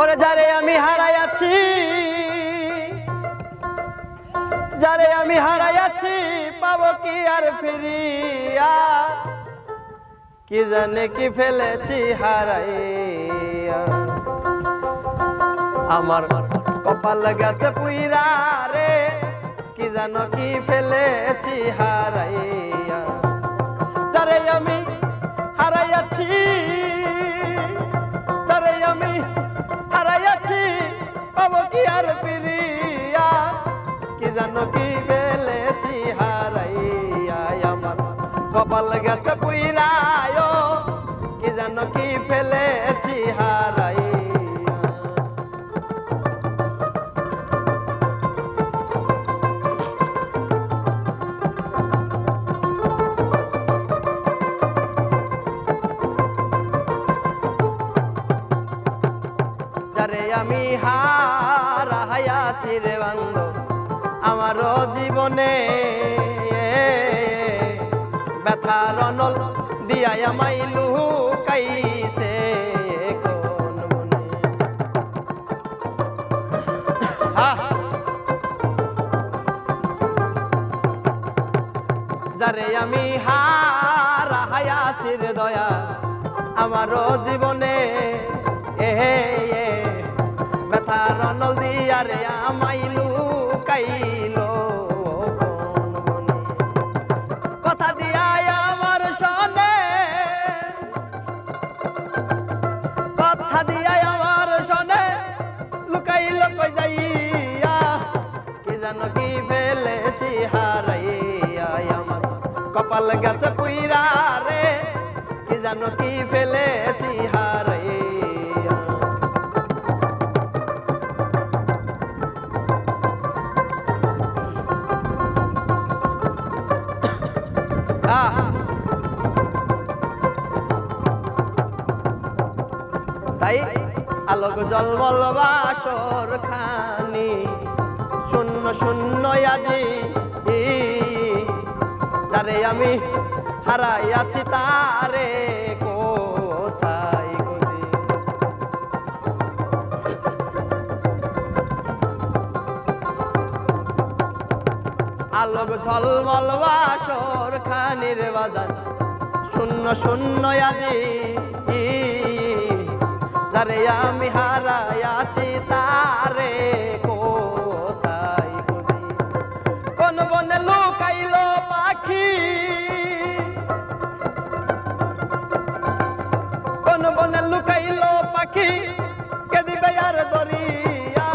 ওরে যারে আমি হারাইয়াছি, যারে আমি হারাইয়াছি, পাবো কি আর ফিরিয়া? কি জানে কি ফেলেছি হারাইয়া? আমার কপাল গেছে পুইরা রে, কি জানো কি ফেলেছি হারাইয়া? যারে আমি কপাল গেছে পুইরায় কি যেন কি ফেলেছি হারাই যারে আমি হারাইয়াছি রে বান্ধব আমারও জীবনে ব্যথার অনল দিয়া আমাই যারে আমি হারাইয়াছি রে দয়া আমারও জীবনে এ এ। ব্যথার অনল দিয়া রে আমাই লুকাইলো কথা দিয়া যাইয়া, কি জানো কি ফেলেছি হারাইয়া আমার কপাল গেছে পুইরা রে, কি জানো কি ফেলেছি হারাইয়া আহ। তাই আলোক জলমল বাসর খানি শূন্য শূন্য আজি তারে আমি হারাইয়াছি তারে কোথায় আলোক ঝলমল বাসর খানির বাজার। শূন্য শূন্য আজি যারে আমি হারাইয়াছি, তারে কোথায় খুঁজি? কোন বনে লুকাইল পাখি? কোন বনে লুকাইল পাখি? কে দিবে আর দরিয়া?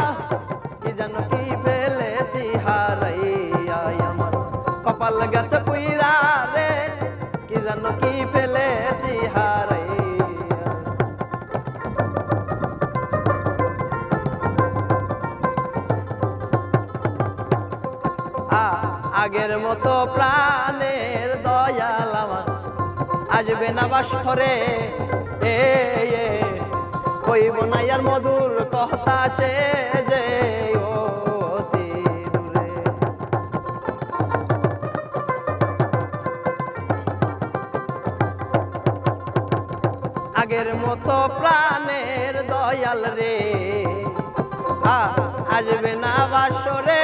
কি জানো কি ফেলেছি, হারাইয়া আমার। কপাল গেছে পুইরা রে, কি জানো কি ফেলেছি, হারাইয়া আগের মতো প্রাণের দয়াল আমার। আসবে না বাস করে কইব না ইয়ার মধুর কথা সে যে আগের মতো প্রাণের দয়াল রে। আসবে না বাসরে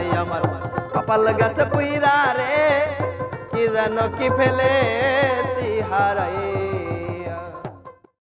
হারাইয়া আমার। কপাল গাছ পুইরা রে কি জানো কি ফেলেছি হারাই।